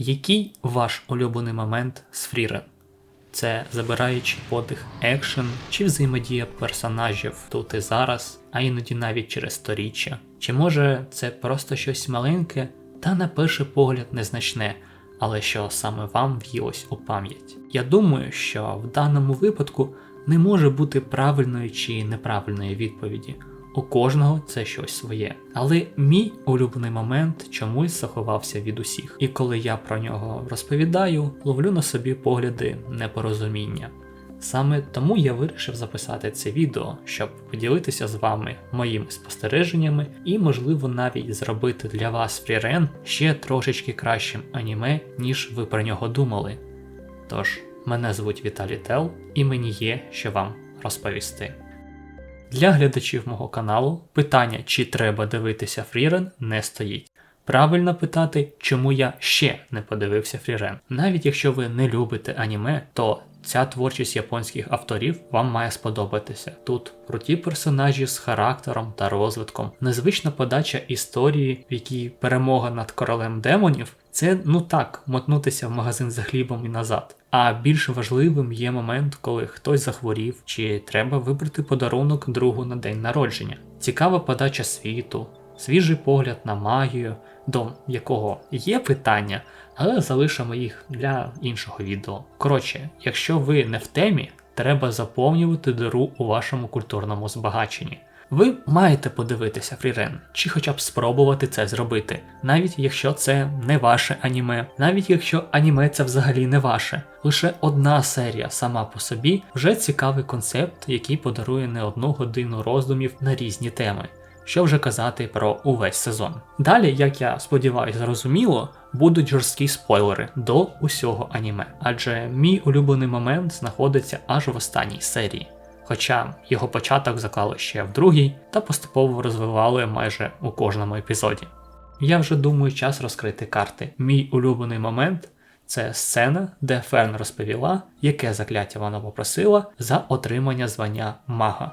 Який ваш улюблений момент з Фрірен? Це забираючи подих екшен чи взаємодія персонажів тут і зараз, а іноді навіть через сторіччя. Чи може це просто щось маленьке та на перший погляд незначне, але що саме вам в'їлось у пам'ять? Я думаю, що в даному випадку не може бути правильної чи неправильної відповіді. У кожного це щось своє. Але мій улюблений момент чомусь заховався від усіх. І коли я про нього розповідаю, ловлю на собі погляди непорозуміння. Саме тому я вирішив записати це відео, щоб поділитися з вами моїми спостереженнями і, можливо, навіть зробити для вас фрірен ще трошечки кращим аніме, ніж ви про нього думали. Тож, мене звуть Віталій Тел, і мені є що вам розповісти. Для глядачів мого каналу питання, чи треба дивитися Фрірен, не стоїть. Правильно питати, чому я ще не подивився Фрірен. Навіть якщо ви не любите аніме, то ця творчість японських авторів вам має сподобатися. Тут круті персонажі з характером та розвитком, незвична подача історії, в якій перемога над королем демонів це ну так, мотнутися в магазин за хлібом і назад. А більш важливим є момент, коли хтось захворів, чи треба вибрати подарунок другу на день народження. Цікава подача світу, свіжий погляд на магію, до якого є питання, але залишимо їх для іншого відео. Коротше, якщо ви не в темі, треба заповнювати диру у вашому культурному збагаченні. Ви маєте подивитися фрірен, чи хоча б спробувати це зробити, навіть якщо це не ваше аніме, навіть якщо аніме це взагалі не ваше. Лише одна серія сама по собі вже цікавий концепт, який подарує не одну годину роздумів на різні теми. Що вже казати про увесь сезон. Далі, як я сподіваюся, зрозуміло, будуть жорсткі спойлери до усього аніме, адже мій улюблений момент знаходиться аж в останній серії хоча його початок заклали ще в другій та поступово розвивали майже у кожному епізоді. Я вже думаю, час розкрити карти. Мій улюблений момент це сцена, де Ферн розповіла, яке закляття вона попросила за отримання звання мага.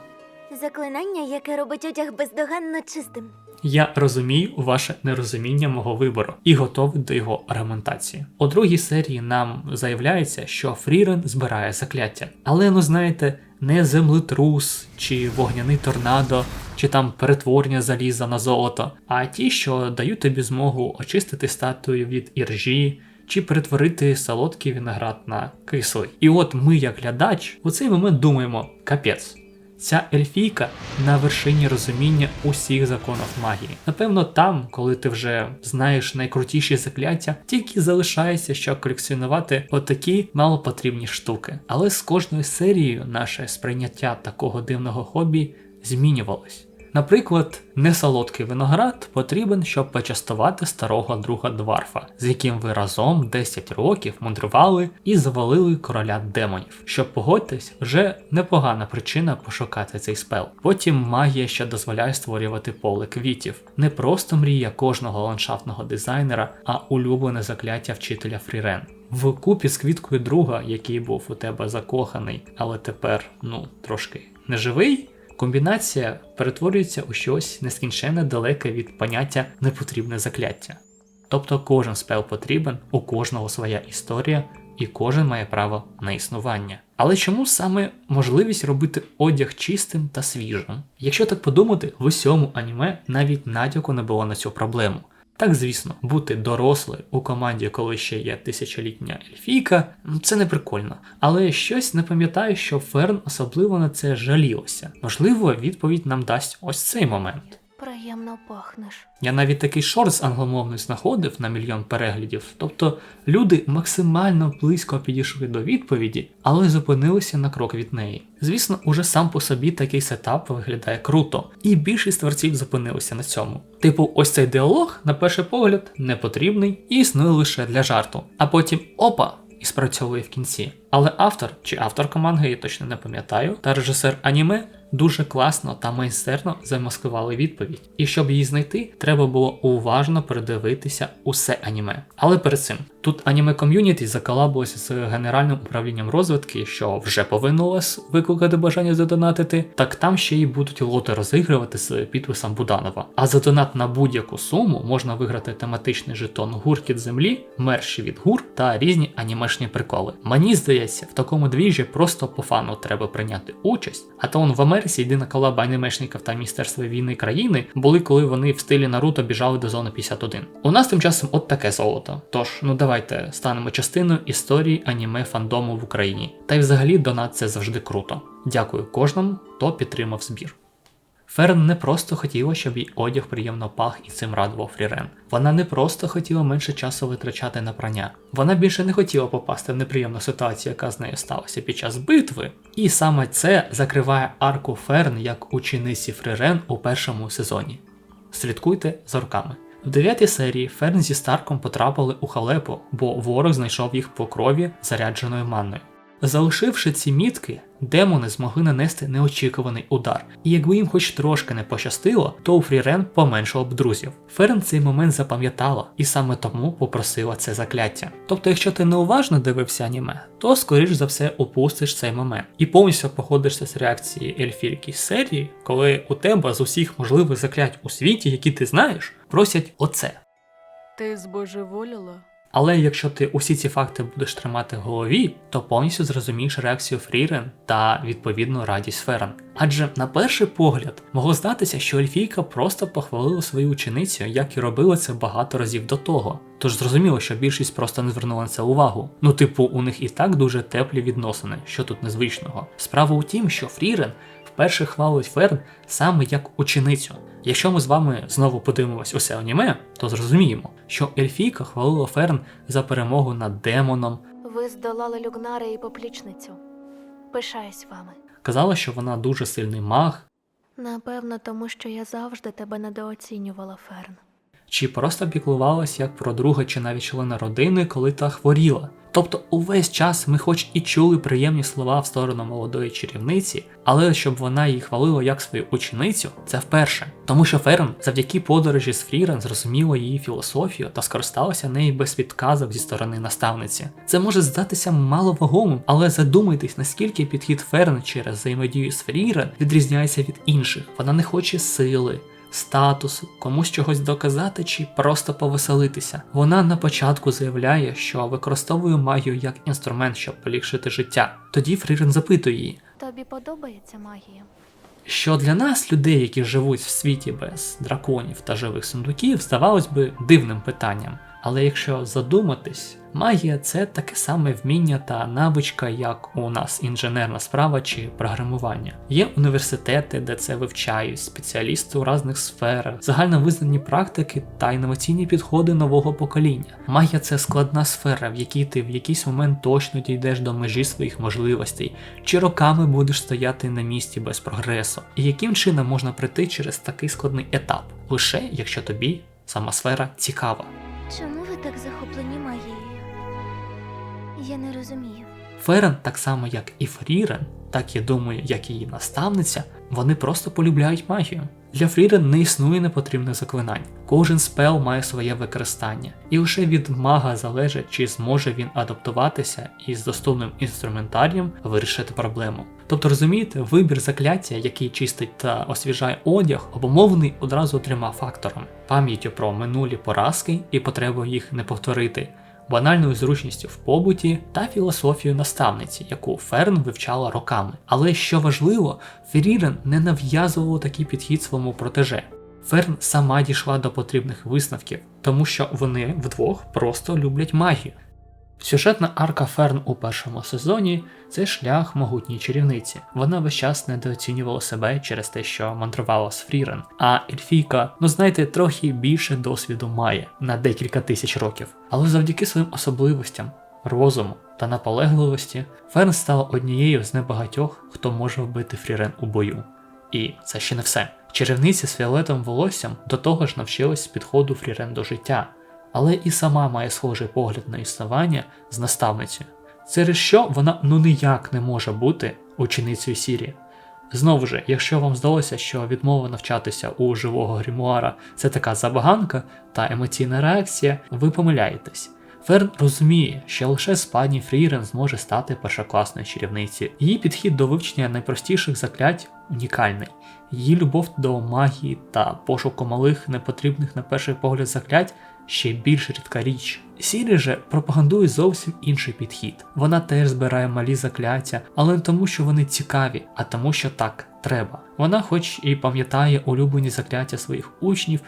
Заклинання, яке робить одяг бездоганно чистим. Я розумію ваше нерозуміння мого вибору і готовий до його аргументації. У другій серії нам заявляється, що Фрірен збирає закляття, але ну знаєте, не землетрус, чи вогняний торнадо, чи там перетворення заліза на золото, а ті, що дають тобі змогу очистити статую від іржі. Чи перетворити солодкий виноград на кислий. І от ми, як глядач, у цей момент думаємо: капець, Ця ельфійка на вершині розуміння усіх законів магії. Напевно, там, коли ти вже знаєш найкрутіші закляття, тільки залишається, що колекціонувати отакі малопотрібні штуки. Але з кожною серією наше сприйняття такого дивного хобі змінювалось. Наприклад, несолодкий виноград потрібен, щоб почастувати старого друга Дварфа, з яким ви разом 10 років мандрували і завалили короля демонів. Щоб погодьтесь, вже непогана причина пошукати цей спел. Потім магія, що дозволяє створювати поле квітів, не просто мрія кожного ландшафтного дизайнера, а улюблене закляття вчителя Фрірен. В купі з квіткою друга, який був у тебе закоханий, але тепер, ну, трошки неживий. Комбінація перетворюється у щось нескінченно далеке від поняття непотрібне закляття. Тобто кожен спел потрібен, у кожного своя історія, і кожен має право на існування. Але чому саме можливість робити одяг чистим та свіжим? Якщо так подумати, в усьому аніме навіть натяку не було на цю проблему. Так, звісно, бути дорослим у команді, коли ще є тисячолітня ельфійка, це не прикольно. Але щось не пам'ятаю, що Ферн особливо на це жалілося. Можливо, відповідь нам дасть ось цей момент. Приємно пахнеш. Я навіть такий шорт з англомовний знаходив на мільйон переглядів. Тобто люди максимально близько підійшли до відповіді, але зупинилися на крок від неї. Звісно, уже сам по собі такий сетап виглядає круто, і більшість творців зупинилися на цьому. Типу, ось цей діалог, на перший погляд, не потрібний і існує лише для жарту. А потім опа! І спрацьовує в кінці. Але автор чи авторка манги, я точно не пам'ятаю, та режисер аніме дуже класно та майстерно замаскували відповідь. І щоб її знайти, треба було уважно передивитися усе аніме. Але перед цим тут аніме ком'юніті заколабилося з генеральним управлінням розвитки, що вже повинно вас викликати бажання задонатити. Так там ще й будуть лоти розігрувати з підписом Буданова. А за донат на будь-яку суму можна виграти тематичний жетон гуркіт землі, мерші від гур та різні анімешні приколи. Мені здається, в такому двіжі просто по фану треба прийняти участь. А то он в Америці єдина колаба анімешників та Міністерства війни країни були, коли вони в стилі Наруто біжали до зони 51. У нас тим часом от таке золото. Тож, ну давайте станемо частиною історії аніме фандому в Україні. Та й взагалі донат це завжди круто. Дякую кожному, хто підтримав збір. Ферн не просто хотіла, щоб їй одяг приємно пах і цим радував Фрірен. Вона не просто хотіла менше часу витрачати на прання. Вона більше не хотіла попасти в неприємну ситуацію, яка з нею сталася під час битви. І саме це закриває арку Ферн як учениці Фрірен у першому сезоні. Слідкуйте за руками. В дев'ятій серії Ферн зі Старком потрапили у халепу, бо ворог знайшов їх по крові зарядженою манною. Залишивши ці мітки, демони змогли нанести неочікуваний удар, і якби їм хоч трошки не пощастило, то у Фрірен поменшало б друзів. Ферн цей момент запам'ятала і саме тому попросила це закляття. Тобто, якщо ти неуважно дивився аніме, то скоріш за все упустиш цей момент і повністю походишся з реакції Ельфірки серії, коли у тебе з усіх можливих заклять у світі, які ти знаєш, просять оце. Ти збожеволіла? Але якщо ти усі ці факти будеш тримати в голові, то повністю зрозумієш реакцію Фрірен та відповідну радість Ферен. Адже на перший погляд могло здатися, що Ельфійка просто похвалила свою ученицю, як і робила це багато разів до того. Тож зрозуміло, що більшість просто не звернула на це увагу. Ну, типу, у них і так дуже теплі відносини, що тут незвичного. Справа у тім, що Фрірен вперше хвалить Ферн саме як ученицю. Якщо ми з вами знову подивимось усе аніме, то зрозуміємо, що Ельфійка хвалила Ферн за перемогу над демоном, Ви здолали люгнари і поплічницю. Пишаюсь вами. казала, що вона дуже сильний маг, Напевно, тому що я завжди тебе недооцінювала, Ферн. Чи просто піклувалась як про друга чи навіть члена родини, коли та хворіла. Тобто увесь час ми хоч і чули приємні слова в сторону молодої чарівниці, але щоб вона її хвалила як свою ученицю, це вперше. Тому що Ферн завдяки подорожі з Фрірен зрозуміла її філософію та скористалася нею без підказок зі сторони наставниці. Це може здатися маловагомим, але задумайтесь, наскільки підхід Ферн через взаємодію з Фрірен відрізняється від інших. Вона не хоче сили статусу, комусь чогось доказати чи просто повеселитися. Вона на початку заявляє, що використовує магію як інструмент, щоб полігшити життя. Тоді Фрірен запитує її, Тобі подобається магія? що для нас, людей, які живуть в світі без драконів та живих сундуків, здавалось би дивним питанням. Але якщо задуматись, магія це таке саме вміння та навичка, як у нас інженерна справа чи програмування. Є університети, де це вивчають, спеціалісти у різних сферах, загально визнані практики та інноваційні підходи нового покоління. Магія це складна сфера, в якій ти в якийсь момент точно дійдеш до межі своїх можливостей, чи роками будеш стояти на місці без прогресу. І яким чином можна прийти через такий складний етап, лише якщо тобі сама сфера цікава. Чому ви так захоплені магією? Я не розумію. Ферен, так само як і Фрірен, так я думаю, як і її наставниця, вони просто полюбляють магію. Для Фрірен не існує непотрібних заклинань. Кожен спел має своє використання, і лише від мага залежить, чи зможе він адаптуватися і з доступним інструментарієм вирішити проблему. Тобто, розумієте, вибір закляття, який чистить та освіжає одяг, обумовлений одразу трьома факторами: пам'яттю про минулі поразки і потребою їх не повторити, банальною зручністю в побуті та філософією наставниці, яку Ферн вивчала роками. Але що важливо, Ферірен не нав'язував такий підхід своєму протеже. Ферн сама дійшла до потрібних висновків, тому що вони вдвох просто люблять магію. Сюжетна арка Ферн у першому сезоні це шлях могутній чарівниці. Вона весь час недооцінювала себе через те, що мандрувала з Фрірен. А Ельфійка, ну знаєте, трохи більше досвіду має на декілька тисяч років. Але завдяки своїм особливостям, розуму та наполегливості, Ферн стала однією з небагатьох, хто може вбити Фрірен у бою. І це ще не все. Чарівниця з фіолетовим волоссям до того ж навчилась підходу Фрірен до життя, але і сама має схожий погляд на існування з наставницею. через що вона ну ніяк не може бути ученицею Сірі. Знову ж, якщо вам здалося, що відмова навчатися у живого грімуара це така забаганка та емоційна реакція, ви помиляєтесь. Ферн розуміє, що лише з пані Фрірен зможе стати першокласною чарівницею. Її підхід до вивчення найпростіших заклять унікальний. Її любов до магії та пошуку малих, непотрібних на перший погляд заклять ще більш рідка річ. Сірі же пропагандує зовсім інший підхід. Вона теж збирає малі закляття, але не тому, що вони цікаві, а тому, що так треба. Вона, хоч і пам'ятає улюблені закляття своїх учнів,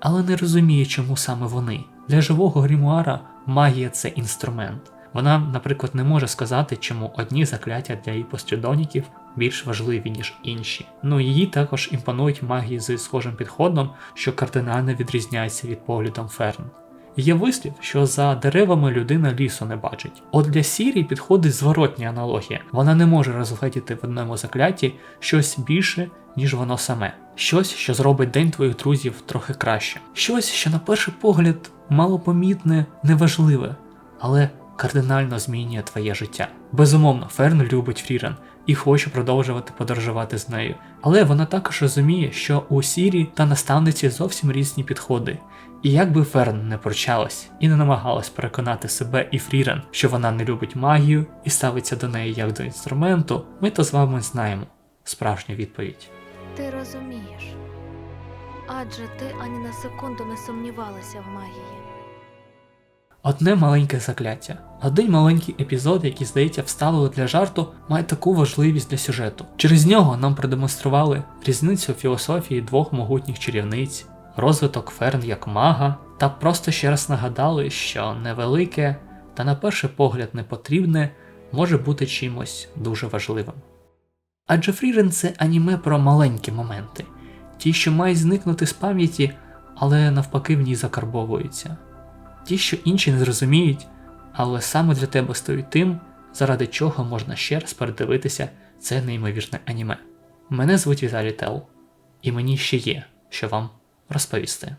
але не розуміє, чому саме вони. Для живого грімуара магія це інструмент. Вона, наприклад, не може сказати, чому одні закляття для її послідовників більш важливі, ніж інші. Ну її також імпонують магії з схожим підходом, що кардинально відрізняється від поглядом Ферн. Є вислів, що за деревами людина лісу не бачить. От для Сірі підходить зворотня аналогія. Вона не може розгледіти в одному закляті щось більше, ніж воно саме. Щось, що зробить день твоїх друзів трохи краще. Щось, що на перший погляд малопомітне, неважливе, але кардинально змінює твоє життя. Безумовно, Ферн любить Фрірен і хоче продовжувати подорожувати з нею. Але вона також розуміє, що у Сірі та наставниці зовсім різні підходи. І як би Ферн не пручалась і не намагалась переконати себе і Фрірен, що вона не любить магію і ставиться до неї як до інструменту, ми то з вами знаємо справжню відповідь. Ти розумієш. Адже ти ані на секунду не сумнівалася в магії. Одне маленьке закляття. Один маленький епізод, який, здається, вставили для жарту, має таку важливість для сюжету. Через нього нам продемонстрували різницю філософії двох могутніх чарівниць, розвиток Ферн як мага, та просто ще раз нагадали, що невелике та на перший погляд непотрібне може бути чимось дуже важливим. Адже Фрірен це аніме про маленькі моменти, ті, що мають зникнути з пам'яті, але навпаки в ній закарбовуються. Ті, що інші не зрозуміють, але саме для тебе стають тим, заради чого можна ще раз передивитися це неймовірне аніме. Мене звуть Віталій Тел, і мені ще є, що вам розповісти.